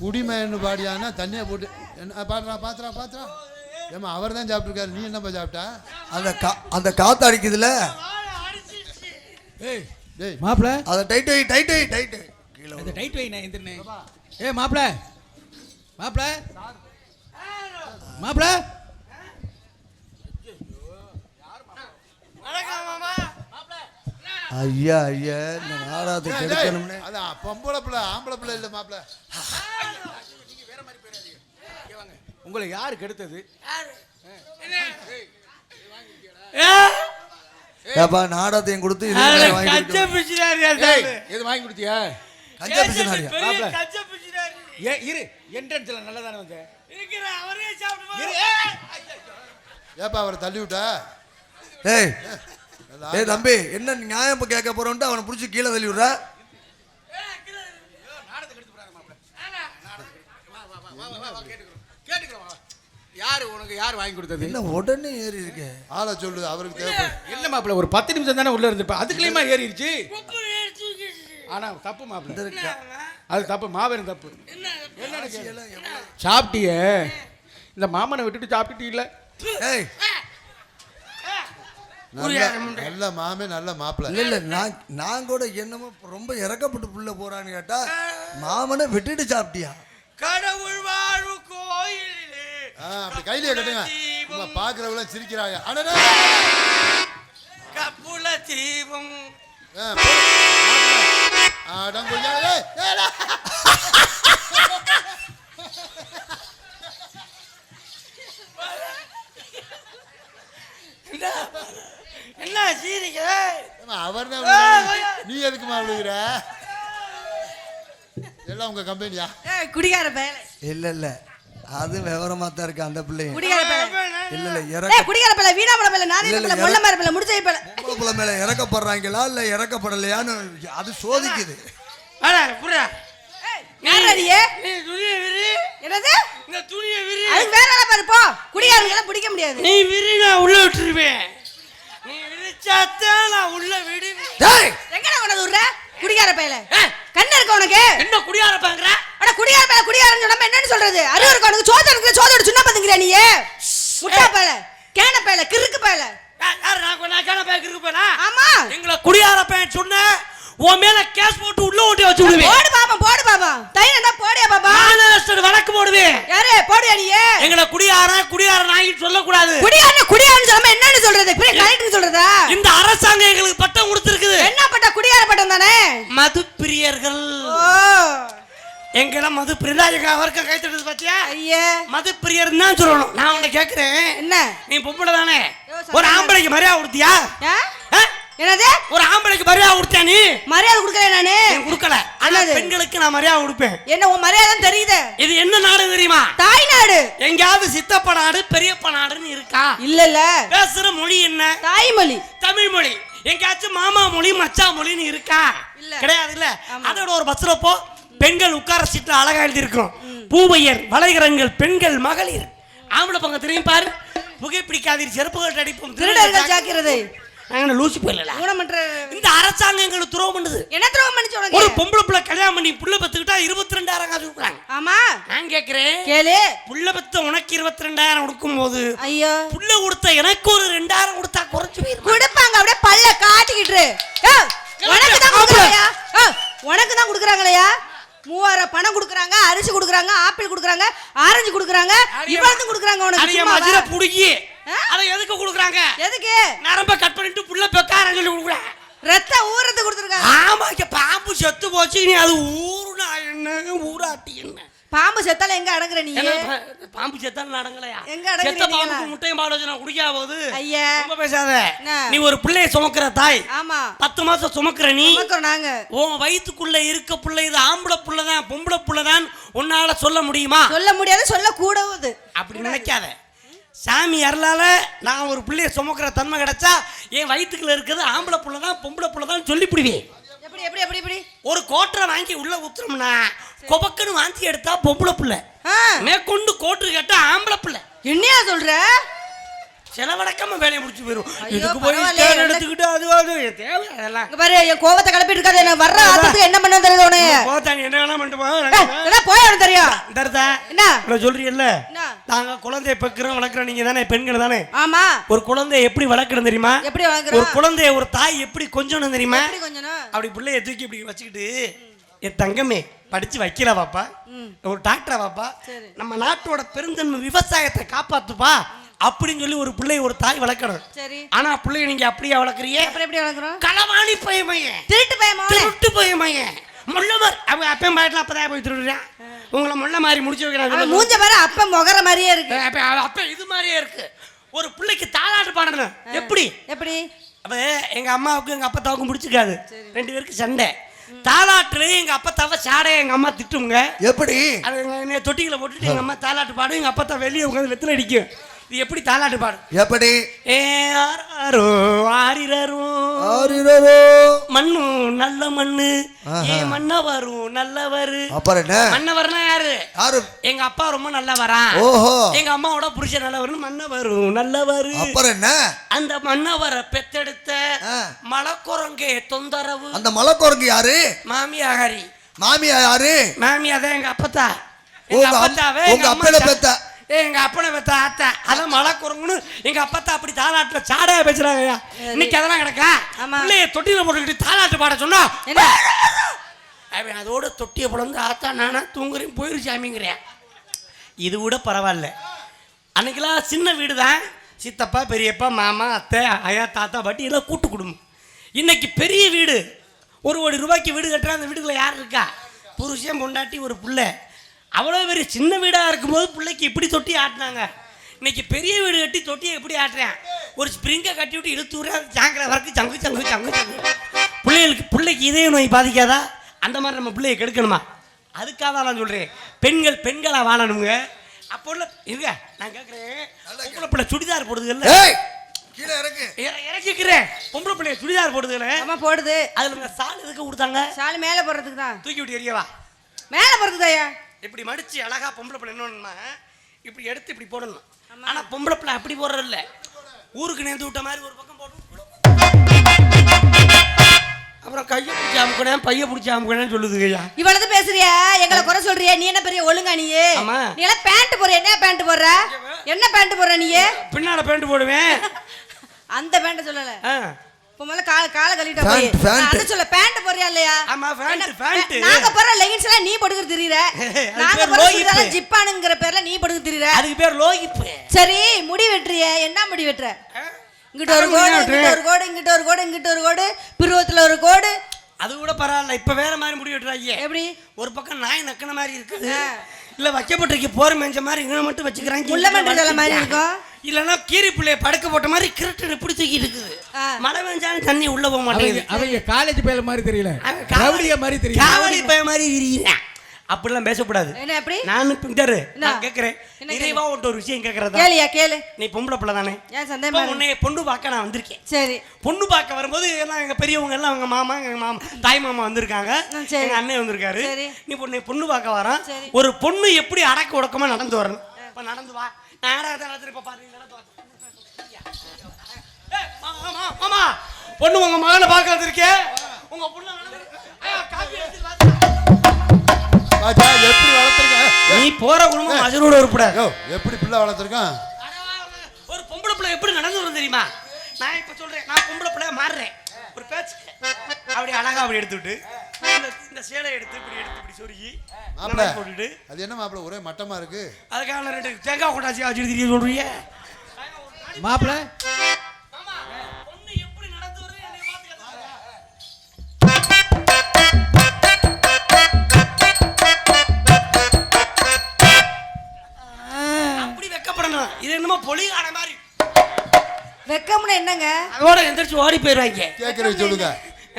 குடிமேனு பாடியானா தண்ணியை போட்டு என்ன பாடுறா பாத்துறா பாத்துறா. ஏமா அவர் தான் சாப்பிட்டுருக்காரு. நீ என்னப்பா சாப்பிட்டா? அந்த கா அந்த காத்து அடிக்குதுல ஏய் டேய் மாப்பிள. அதை டைட் வை டைட் வை டைட் வை. கீழே இந்த டைட் வை நான் எந்திரனே. ஏ மாப்பிள. மாப்பிள. மாப்பிள. ஐயா ஐயா இந்த நாடாத்தை கெடுக்கணும்னு. அதான் பொம்பளை பிள்ளை ஆம்பளை பிள்ளை இல்லை மாப்பிள்ள. உங்களை யாரு கெடுத்தது? ஏப்பா நாடத்தையும் கொடுத்து இது வேற. ஏய் எது வாங்கி கொடுத்தியா? கஞ்சா பிசினாரியா மாப்பிள ஏ இரு என்ட்ரன்ஸ்ல நல்லா தானே வந்த? இரு ஏப்பா அவரை தள்ளி விட்டா? ஏய் ஏய் தம்பி என்ன நியாயம் இப்ப கேட்க போறோன்ட்டு அவனை பிடிச்சி கீழே தள்ளி விடுற கேட்டுக்கிறோம் யாரு உனக்கு யார் வாங்கி கொடுத்தது என்ன உடனே ஏறி இருக்கு? ஆளை சொல்லுது அவருக்கு தேவைப்படும். என்ன மாப்பிள ஒரு பத்து நிமிஷம் தானே உள்ள இருந்திருப்ப. அதுக்குள்ளேயுமா ஏறிடுச்சு ஆனா தப்பு மாப்பிள அது தப்பு மாபெரும் தப்பு. சாப்பிட்டியே? இந்த மாமனை விட்டுட்டு சாப்பிட்டுட்டு இல்ல ஏய் நல்ல நல்ல மாமே நல்ல மாப்பிள்ளை. இல்ல இல்ல நான் நான் கூட என்னமோ ரொம்ப இறக்கப்பட்டு புள்ள போறான்னு கேட்டா மாமனை விட்டுட்டு சாப்பிட்டியா? கடவுள் வாழ்வு கோயிலே ஆ அப்படி கையிலேயே கட்டுங்க. சிரிக்கிறாங்க. அடடே! கப்புல தீபம். ஏய், ஏடா. என்ன சீரிக்க ஏம்மா, அவர்தான் விழுகிறாரு. நீ எதுக்குமா விழுகிற? எல்லாம் உங்க கம்பெனியா ஏய், குடிகார பயலே இல்ல இல்ல. அது விவரமா தான் இருக்கு அந்த பிள்ளையும் குடிகார பயலே இல்ல இல்ல ஏய் இறக்க குடிகார பயல வீணா பட பயல நானே இல்ல, இல்ல, பல மொள்ள மாதிரி பயல முடிச்சை பயல பொம்பளை புள்ள மேல இறக்கப்படுறாங்களா இல்ல இறக்கப்படலையான்னு அது சோதிக்குது. அட புரியா யார் அடியே நீ? துணியை விரி. என்னது? இந்த துணியை விரி. அதுக்கு வேற ஆளை பாரு போ. குடிகாரங்களை பிடிக்க முடியாது. நீ விரி நான் உள்ள விட்டுருவேன். விரிச்சாத்தான் நான் உள்ள விடுவேன். டேய்! எங்கடா கொண்டு விடுற குடிகார பயல. கண்ணு இருக்க உனக்கு? என்ன குடியார பாக்குற அட குடிகார பயல குடிகாரன் சொன்னா என்னன்னு சொல்றது? அறிவு இருக்க உனக்கு. சோத்த இருக்கு சோத்தோட சுண்ணா பாத்துக்கிறியா நீ? முட்டா பயல கேன பயல கிறுக்கு பயல. யாரு நான் நான் கேன பேக்கு இருக்கு போனா ஆமா. எங்களை குடியார பையன் சொன்ன உன் மேல கேஸ் போட்டு உள்ள ஓட்டி வச்சு விடுவேன். போடு பாப்பா போடு பாப்பா. தான் போடியா பாப்பா? மாநகரஸ்டர் வழக்கு போடுவேன். யாரு? போடியா நீ? எங்களை குடியார குடியார நாயின்னு சொல்லக்கூடாது. குடிகாரன் குடிகாரன் சொல்லாம என்னன்னு சொல்றது? பெரிய கரெக்ட்னு சொல்றதா? இந்த அரசாங்கம் எங்களுக்கு பட்டம் கொடுத்திருக்குது. என்ன பட்ட குடிகார பட்டம் தானே? மது பிரியர்கள் எங்கெல்லாம் மது பிரியதா எங்க அவருக்கு கை தட்டுறது பாத்தியா? ஐயே. மது பிரியர் தான் சொல்லணும். நான் உன்னை கேக்குறேன். என்ன? நீ பொம்பளை தானே? ஒரு ஆம்பளைக்கு மரியாதை கொடுத்தியா? என்னது? ஒரு ஆம்பளைக்கு மரியாதை கொடுத்தியா நீ. மரியாதை கொடுக்கல நானு? கொடுக்கல? ஆனா? பெண்களுக்கு நான் மரியாதை கொடுப்பேன். என்ன உன் மரியாதை தெரியுது. இது என்ன நாடு தெரியுமா? தாய்நாடு எங்கேயாவது சித்தப்ப நாடு பெரியப்ப நாடுன்னு இருக்கா? இல்ல இல்ல பேசுற மொழி என்ன? தாய்மொழி. தமிழ் மொழி. எங்கேயாச்சும் மாமா மொழி மச்சா மொழின்னு இருக்கா? இல்ல. கிடையாது இல்ல. அதோட ஒரு பஸ்ல போ. பெண்கள் உட்கார சீட்ல அழகா எழுதி இருக்கும் பூவையர் வளைகரங்கள் பெண்கள் மகளிர். ஆம்பளை பக்கம் தெரியும் பாரு. புகைப்பிடிக்காதீர் செருப்புகள் அடிப்போம். திருடர்கள் ஜாக்கிரதை நாங்க லூசி போயிடல ஊனமன்ற இந்த அரசாங்கம் எங்களுக்கு துரோகம் பண்ணுது. என்ன துரோகம் பண்ணிச்சு ஒரு உனக்கு பொம்பளை பிள்ளை கல்யாணம் பண்ணி புள்ள பத்துக்கிட்டா இருபத்தி ரெண்டாயிரம் காசு கொடுக்குறாங்க. ஆமா. நான் கேக்குறேன். கேளு. புள்ள பத்த உனக்கு இருபத்தி ரெண்டாயிரம் கொடுக்கும் போது ஐயோ. புள்ள கொடுத்த எனக்கு ஒரு ரெண்டாயிரம் கொடுத்தா குறைச்சு போயிருமா? கொடுப்பாங்க அப்படியே பல்ல காட்டிக்கிட்டு. உனக்கு தான் கொடுக்குறாங்கயா உனக்கு தான் கொடுக்குறாங்களையா? மூவாயிரம் பணம் கொடுக்குறாங்க அரிசி கொடுக்குறாங்க ஆப்பிள் கொடுக்குறாங்க ஆரஞ்சு கொடுக்குறாங்க இவ்வளவு கொடுக்குறாங்க உனக்கு புடுங்கி? அதை எதுக்கு கொடுக்குறாங்க? எதுக்கு? நரம்ப கட் பண்ணிட்டு புள்ள பெக்காரன் சொல்லி கொடுக்குறாங்க ரத்த ஊறத்து கொடுத்துருக்காங்க. ஆமா இங்க பாம்பு செத்து போச்சு நீ அது ஊருனா என்ன? ஊராட்டி என்ன? பாம்பு செத்தால எங்க அடங்குற நீ? பாம்பு செத்தா நடங்கலையா எங்க அடங்குறீங்க செத்த நீங்களா? முட்டையும் பால் வச்சு நான் குடிக்கா போகுது? ஐயா. ரொம்ப பேசாத? நீ ஒரு பிள்ளைய சுமக்கிற தாய். ஆமா. பத்து மாசம் சுமக்கிற நீ. சுமக்கிறோம் நாங்க. உன் வயித்துக்குள்ள இருக்க புள்ள இது ஆம்பளை புள்ளதான் பொம்பளை புள்ளதான் உன்னால சொல்ல முடியுமா? சொல்ல முடியாது சொல்ல கூடவுது அப்படி நினைக்காத. சாமி அருளால நான் ஒரு பிள்ளைய சுமக்கிற தன்மை கிடைச்சா என் வயித்துக்குள்ள இருக்கிறது ஆம்பளை புள்ள தான் பொம்பளை புள்ள தான் சொல்லிவிடுவேன் எப்படி எப்படி எப்படி எப்படி? ஒரு கோட்டரை வாங்கி உள்ள ஊத்துறோம்னா கொபக்குன்னு வாந்தி எடுத்தா பொம்பளை புள்ள. மேற்கொண்டு கோட்டு கேட்டா ஆம்பளை புள்ள. என்னையா சொல்ற? செலவடக்காம வேலையை முடிச்சு போயிடும் இதுக்கு போய் எடுத்துக்கிட்டு அது அது தேவை அதெல்லாம். பாரு என் கோவத்தை கிளப்பிட்டு இருக்காது என்ன வர்ற ஆத்தத்துக்கு என்ன பண்ண தெரியுது உனக்கு? போத்தாங்க என்ன வேணா பண்ணிட்டு போய் தெரியும். தருதா? என்ன? சொல்றீங்கல்ல? நாங்க குழந்தைய பெக்கிறோம் வளர்க்குறோம். நீங்க தானே பெண்கள் தானே? ஆமா. ஒரு குழந்தைய எப்படி வளர்க்கணும் தெரியுமா? எப்படி வளர்க்குறோம்? ஒரு குழந்தைய ஒரு தாய் எப்படி கொஞ்சணும் தெரியுமா? அப்படி பிள்ளைய தூக்கி இப்படி வச்சுக்கிட்டு என் தங்கமே படிச்சு வைக்கல பாப்பா ஒரு டாக்டரா பாப்பா. நம்ம நாட்டோட பெருந்தன்மை விவசாயத்தை காப்பாத்துப்பா. அப்படின்னு சொல்லி ஒரு பிள்ளைய ஒரு தாய் வளர்க்கணும். சரி. ஆனா பிள்ளைய நீங்க அப்படியே அப்புறம் எப்படி வளர்க்குறோம்? களவாணி பயமையன் திருட்டு பயமா திருட்டு பயமையன் முள்ள மாதிரி அவன் அப்பயும் பாயட்டில் அப்பதான் போய் திருடுறான். உங்களை முள்ள மாதிரி முடிச்சு வைக்கிறான் மூஞ்ச பாரு அப்ப முகர மாதிரியே இருக்கு. அப்ப அப்ப இது மாதிரியே இருக்கு. ஒரு பிள்ளைக்கு தாளாட்டு பாடணும். எப்படி? எப்படி? அப்ப எங்க அம்மாவுக்கும் எங்க அப்பத்தாவுக்கும் பிடிச்சிக்காது. ரெண்டு பேருக்கு சண்டை. தாலாட்டுல எங்க அப்பத்தாவ சாடைய எங்க அம்மா திட்டுங்க. எப்படி? அது தொட்டிகளை போட்டுட்டு எங்க அம்மா தாலாட்டு பாடும். எங்க அப்பத்தா வெளியே உட்காந்து வெத்தில அடிக்கும். இது எப்படி தாலாட்டு பாடும் எப்படி? ஏ ஆராரோ ஆரிரரோ. ஆரிரரோ. மண்ணு நல்ல மண்ணு. ஏ மன்னவரும் நல்லவரு. அப்புறம் என்ன? மன்னவர்னா யாரு எங்க அப்பா ரொம்ப நல்லவரா. ஓஹோ. எங்க அம்மாவோட புருஷன் நல்லவரும் மன்னவரும் நல்லவரு. அப்புறம் என்ன? அந்த மன்னவரை பெத்தெடுத்த. மலக்குரங்கே தொந்தரவு. அந்த மலைக்குரங்கு யாரு? மாமியாகாரி மாமியா யாரு? மாமியா தான் எங்க அப்பத்தா. எங்க உங்க அப்பத்தாவே உங்க அம்மா பெத்த. ஏ, எங்க அப்பனை பெத்த ஆத்தா. அதான் மலக்குரங்குன்னு எங்க அப்பத்தா அப்படி தாலாட்டுல சாடையா பேசுறாங்க இன்னைக்கு அதெல்லாம் கிடக்கா. பிள்ளைய தொட்டியில போட்டுக்கிட்டு தாலாட்டு பாட சொன்னா என்ன? அவன் அதோட தொட்டியை பிளந்து ஆத்தா நானா தூங்குறேன் போயிருச்சாமிங்கிறேன் இது கூட பரவாயில்ல. அன்னைக்கெல்லாம் சின்ன வீடு தான் சித்தப்பா பெரியப்பா மாமா அத்தை ஐயா தாத்தா பாட்டி எல்லாம் கூட்டு குடும்பம். இன்னைக்கு பெரிய வீடு. ஒரு கோடி ரூபாய்க்கு வீடு கட்டுற அந்த வீடுக்குள்ள யார் இருக்கா? புருஷன் பொண்டாட்டி ஒரு பிள்ளை. அவ்வளோ பெரிய சின்ன வீடாக இருக்கும்போது பிள்ளைக்கு இப்படி தொட்டி ஆட்டினாங்க. இன்னைக்கு பெரிய வீடு கட்டி தொட்டியை எப்படி ஆட்டுறேன்? ஒரு ஸ்ப்ரிங்கை கட்டி விட்டு இழுத்து விட சாங்கிற வரைக்கும் சங்கு சங்கு சங்கு சங்கு. பிள்ளைகளுக்கு பிள்ளைக்கு இதே நோய் பாதிக்காதா? அந்த மாதிரி நம்ம பிள்ளையை கெடுக்கணுமா? அதுக்காக தான் நான் சொல்கிறேன் பெண்கள் பெண்களாக வாழணுங்க. அப்போ உள்ள இருங்க நான் கேட்குறேன் பொம்பளை பிள்ளை சுடிதார் போடுதுல்ல ஏய் கீழே இறக்கு இறக்கிக்கிறேன். பொம்பளை பிள்ளைய சுடிதார் போடுதுல்ல அம்மா போடுது. அதில் சால் எதுக்கு கொடுத்தாங்க? சாலி மேல போடுறதுக்கு தான். தூக்கி விட்டு எரியவா மேல போடுறதுக்கு ஐயா இப்படி மடிச்சு அழகா பொம்பளை பிள்ளை என்னன்னா இப்படி எடுத்து இப்படி போடணும். ஆனா பொம்பளை பிள்ளை அப்படி போடுறது இல்ல ஊருக்கு நேர்ந்து விட்ட மாதிரி ஒரு பக்கம் போட்டு அப்புறம் கையை பிடிச்சி அமுக்கணும் பைய பிடிச்சி அமுக்கணும்னு சொல்லுது ஐயா. இவ்வளவு பேசுறிய? எங்களை குறை சொல்றிய? நீ என்ன பெரிய ஒழுங்கா நீ? ஆமா. நீ எல்லாம் பேண்ட் போடுற என்ன பேண்ட் போடுற? என்ன பேண்ட் போடுற நீ? பின்னால பேண்ட் போடுவேன். அந்த பேண்ட் சொல்லல. ஆ. இப்ப முதல்ல கால கால கழிட்ட போய் Pant, pant. நான் அதை சொல்ல பேண்ட் போறியா இல்லையா? ஆமா, pant, என்ன, pant. நாங்க போடுற லெகின்ஸ் எல்லாம் நீ போட்டுக்கிட்டு திரியற. அது நாங்க பேர். சுடிதார் ஜிப்பானுங்கிற பேர்ல நீ போட்டுக்கிட்டு திரியற. அதுக்கு பேர் லோகிப்பு. சரி முடி வெட்டுறிய. என்ன முடி வெட்டுற? இங்கிட்ட ஒரு கோடு இங்கிட்ட ஒரு கோடு இங்கிட்ட ஒரு கோடு இங்கிட்ட ஒரு கோடு பிருவத்துல ஒரு கோடு. அது கூட பரவாயில்ல இப்ப வேற மாதிரி முடி வெட்டுறாங்க எப்படி? ஒரு பக்கம் நாய் நக்கின மாதிரி இருக்குது. இல்ல வைக்கப்பட்டிருக்க போற மேஞ்ச மாதிரி இங்க மட்டும் வச்சுக்கிறாங்க. முள்ள மண்டை தலை மாதிரி இருக்கும். இல்லன்னா கீரி பிள்ளைய படுக்க போட்ட மாதிரி கிருட்டு இப்படி தூக்கி இருக்குது. மழை பெஞ்சாலும் தண்ணி உள்ள போக மாட்டேங்குது. அவங்க காலேஜ் பையல மாதிரி தெரியல. மாதிரி தெரியல. காவடி பய மாதிரி இருக்கிறேன் அப்படிலாம் பேசக்கூடாது. என்ன எப்படி? நான் என்ன? நான் கேட்கிறேன் என்ன நிறைவா உன்ட்ட ஒரு விஷயம் கேட்கறதா கேளியா? கேளு. நீ பொம்பளை பிள்ளை தானே? ஏன் சந்தேகமா? உன்னை பொண்ணு பார்க்க நான் வந்திருக்கேன். சரி. பொண்ணு பார்க்க வரும்போது எல்லாம் எங்க பெரியவங்க எல்லாம் அவங்க மாமா எங்க மாமா தாய் மாமா வந்திருக்காங்க. எங்க அண்ணன் வந்திருக்காரு. நீ பொண்ணு பொண்ணு பார்க்க வரான். ஒரு பொண்ணு எப்படி அடக்க உடக்கமா நடந்து வரணும்? இப்ப நடந்து வா. நான் நாடகத்தை நடத்துறேன் இப்ப பாரு. பொண்ணு உங்க மகனை பார்க்க வந்திருக்கேன். உங்க பொண்ணு காப்பி. பாத்தா எப்படி வளர்த்துருக்கேன் நீ போற குடும்பம் அஜரோட உருப்படாது யோ எப்படி பிள்ளை வளர்த்துருக்கான்? ஒரு பொம்பளை பிள்ளை எப்படி நடந்து வரும் தெரியுமா? நான் இப்ப சொல்றேன் நான் பொம்பளை பிள்ளைய மாறுறேன். ஒரு பேச்சு. அப்படி அழகா அப்படி எடுத்துவிட்டு இந்த சேலை எடுத்து இப்படி எடுத்து இப்படி சொருகி போட்டுட்டு. அது என்ன மாப்பிள ஒரே மட்டமா இருக்கு? அதுக்காக நான் ரெண்டு தேங்காய் கொண்டாச்சி திரிய சொல்றீங்க? மாப்பிள வெக்கப்படணும் இது என்னமோ பொலிகான மாதிரி. வெக்கம்னு என்னங்க? அதோட எந்திரிச்சு ஓடி போயிடுவாங்க. கேட்கறது சொல்லுங்க.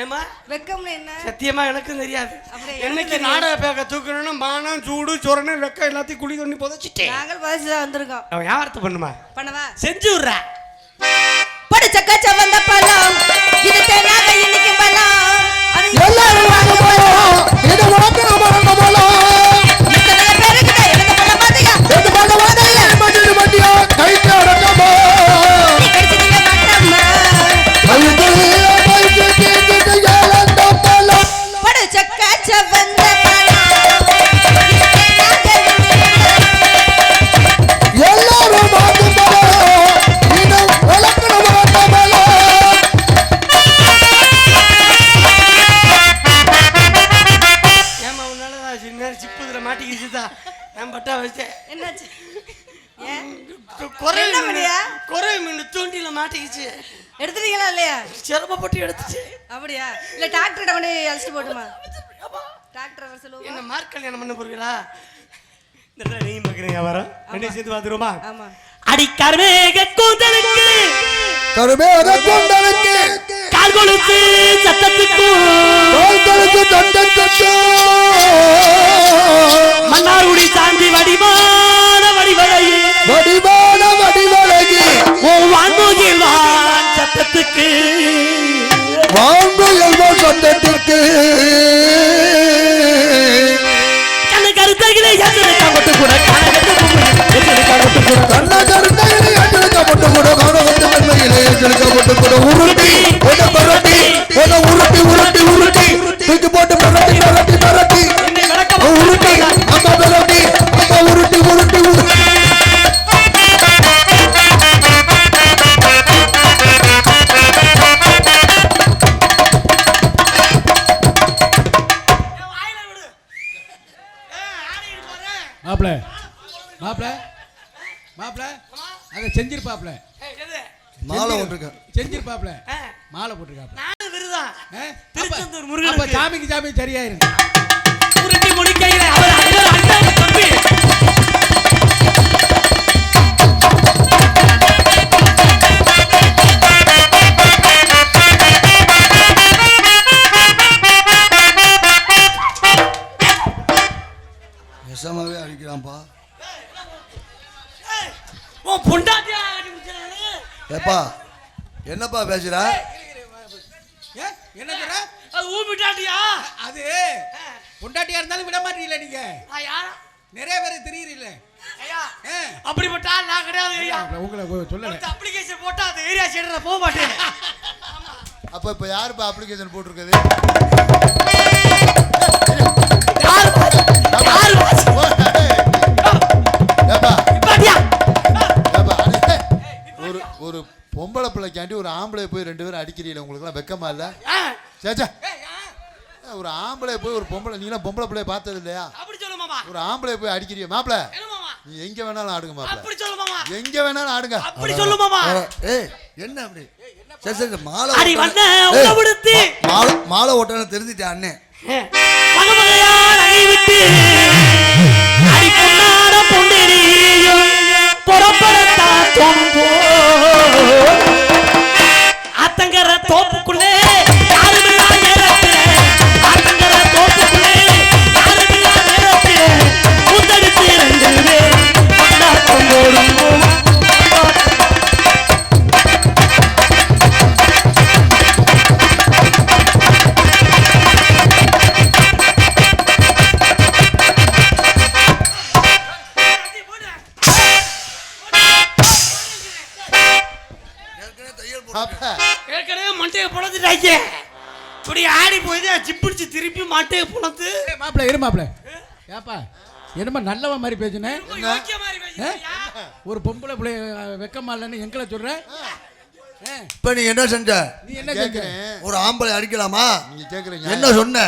ஏமா வெக்கம்னு என்ன? சத்தியமா எனக்கும் தெரியாது. அப்புறம் என்னைக்கு எனக்கு நாடக பேக்க தூக்கணும்னு மானம் சூடு சொரணு வெக்க எல்லாத்தையும் குழி தண்ணி புதைச்சிட்டேன். நாங்கள் பதிச்சு தான் வந்திருக்கோம். அவன் வியாபாரத்தை பண்ணுமா? பண்ணவா? செஞ்சு விட்றா. படிச்ச கச்ச வந்த பழம். இது தேனாக அப்படியா? இல்ல டாக்டர்கிட்ட கொண்டு போய் அழைச்சிட்டு போட்டுமா? டாக்டர் வர சொல்லுவோமா என்ன மார்க் கல்யாணம் பண்ண போறீங்களா? இந்த பார்க்குறீங்க வரோம் ஆமா. அடி கருமேக கூந்தலுக்கு. கருமேக கொண்டலுக்கு கால் கொலுசு சத்தத்துக்கும் தோள்களுக்கு தண்டத்துக்கு மன்னார்குடி சாந்தி வடிவான வடிவலையே வடிவான வடிவழகி. ஓ வான்மூகில் வான் சத்தத்துக்கு. சண்டத்திற்கு கண்ணு கருத்தகிலே எச்சரிக்கா கொட்டு கூட கண்ண கருத்தையிலே எச்சரிக்கப்பட்டு கூட கவனவத்து மென்மையிலே எச்சரிக்கப்பட்டு கூட உருட்டி உன்னை மிரட்டி உன்னை உருட்டி உருட்டி உருட்டி. தூக்கி போட்டு மிரட்டி மிரட்டி மாப்பிள மாப்பிள மாப்பிள அதை செஞ்சிருப்பாப்ல? மாலை ஒன்றுக்க செஞ்சிருப்பாப்ல. மாலை போட்டிருக்காப்ல. விருதான்? திருச்செந்தூர். அப்ப சாமிக்கு சாமி சரியாயிரும். உருட்டி பொண்டாட்டியா? ஏப்பா என்னப்பா பேசுற? என்ன? அது ஊ பிட்டாட்டியா அது பொண்டாட்டியா இருந்தாலும் விட மாட்டீங்களா நீங்க. யாரா? நிறைய பேர் தெரியுறீல்ல. அப்படிப்பட்ட ஆள் நான் கிடையாது ஐயா. உங்களை சொல்லல. அப்ளிகேஷன் போட்டா அந்த ஏரியா சைடுல போக மாட்டேன். அப்ப இப்ப யாருப்பா அப்ளிகேஷன் போட்டிருக்குது? யார் யார் பொம்பளை பிள்ளைக்காண்டி ஒரு ஆம்பளை போய் ரெண்டு பேரும் அடிக்கிறீங்களே உங்களுக்கு எல்லாம் வெக்கமா இல்ல? சேச்சா. ஒரு ஆம்பளை போய் ஒரு பொம்பளை நீலாம் பொம்பளை பிள்ளைய பார்த்தது இல்லையா? அப்படி சொல்லு மாமா. ஒரு ஆம்பளை போய் அடிக்கிறிய மாப்பிள? என்ன மாமா. நீ எங்க வேணாலும் ஆடுங்க மாப்பிள. அப்படி சொல்லு மாமா. எங்க வேணாலும் ஆடுங்க. அப்படி சொல்லு மாமா. அட, ஏய் என்ன அப்படி? சரி சரி மாலை அடி. வண்ண ஏய், உள்ள விடுத்து. மா- மாலை மாலை ஓட்டணும் தெரிஞ்சுட்டேன் அண்ணே. மகமகையா நகை விட்டு அடி பொன்னாட பொன்னெறியும் புறப்படத்தா தோம்போ ஆத்தங்கர தோப்புக்குள்ள புலந்து ஏய், மாப்பிள இரு மாப்பிள ஏப்பா என்னமா நல்லவன் மாதிரி பேசுனேன் யோக்கிய மாதிரி பேசுறியா? ஒரு பொம்பளை பிள்ளைய வெக்கமா இல்லைன்னு எங்களை சொல்ற? ஏ, இப்ப நீ என்ன செஞ்ச? நீ என்ன செஞ்ச ஒரு ஆம்பளை அடிக்கலாமா? நீங்க கேக்குறீங்க. என்ன சொன்ன?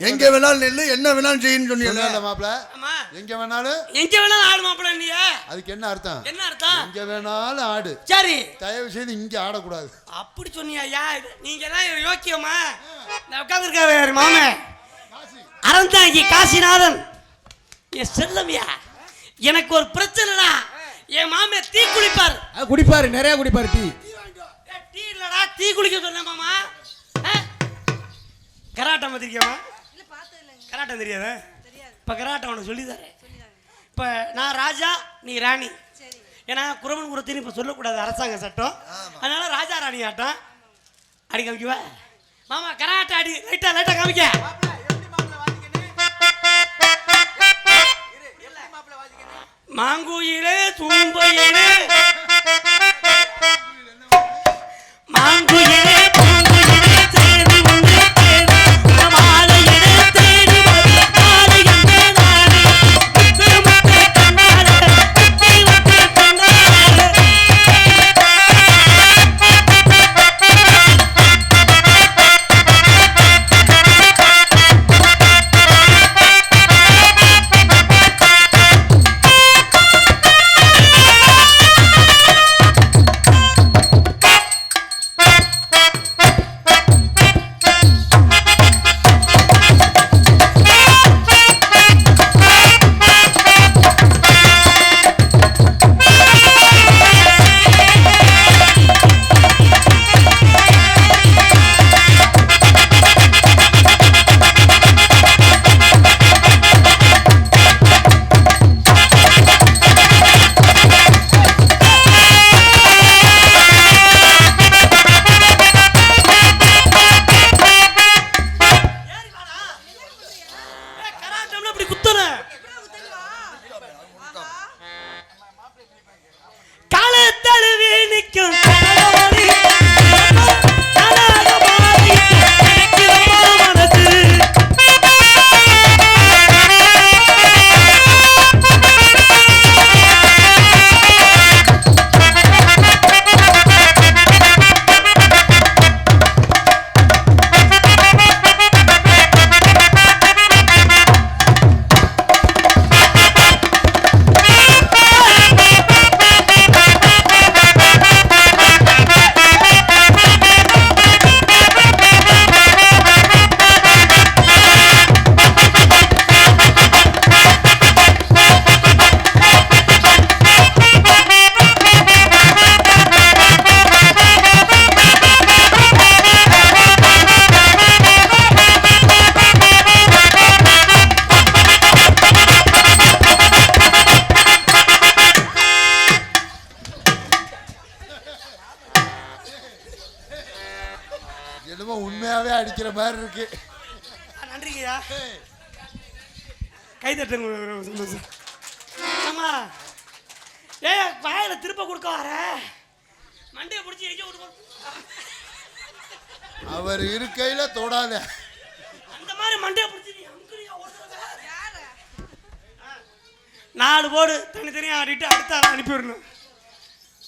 எங்க வேணாலும் நெல்லு என்ன வேணாலும் செய்யணும் சொன்னீங்க மாப்பிள ஆமா எங்க வேணாலும். எங்க வேணாலும் ஆடு மாப்பிள்ள நீ? அதுக்கு என்ன அர்த்தம்? என்ன அர்த்தம்? எங்க வேணாலும் ஆடு. சரி. தயவு செய்து இங்க ஆடக்கூடாது. அப்படி சொன்னியா நீங்க எல்லாம் யோக்கியமா? நான் உட்காந்துருக்காரு மாமே. அறந்தாங்கி காசிநாதன். என் செல்லமியா எனக்கு ஒரு பிரச்சனைடா. என் மாமே தீ குளிப்பார். அது குடிப்பாரு நிறைய குடிப்பாரு டீ டீ இல்லடா தீ குளிக்க சொன்னேன் மாமா. ஆ? கராட்டம் இல்லைங்க. கராட்டம் தெரியாதா? தெரியாது. இப்போ கராட்டம் உனக்கு சொல்லி தரேன் இப்போ நான் ராஜா நீ ராணி. சரி. ஏன்னா குரவன் குரத்தின்னு இப்போ சொல்லக்கூடாது அரசாங்க சட்டம். அதனால ராஜா ராணி ஆட்டம். அடி காமிக்குவா? மாமா கராட்டை அடி. லைட்டா லைட்டா காமிக்க. மாங்குயிலே தூம்பையிலே அடிக்கிற மாதிரி இருக்கு. நன்றிங்கய்யா. கை தட்டுங்க ஒரு- ஒரு சந்தோஷம். ஆமா ஏய் வாயில திருப்ப கொடுக்க வர. மண்டையை பிடிச்சி எங்க விட்டு அவர் இருக்கையில தொடாத. அந்த மாதிரி மண்டையை பிடிச்சி? நாலு போடு தனித்தனியாக ஆடிட்டு அடுத்த ஆள் அனுப்பி விடணும்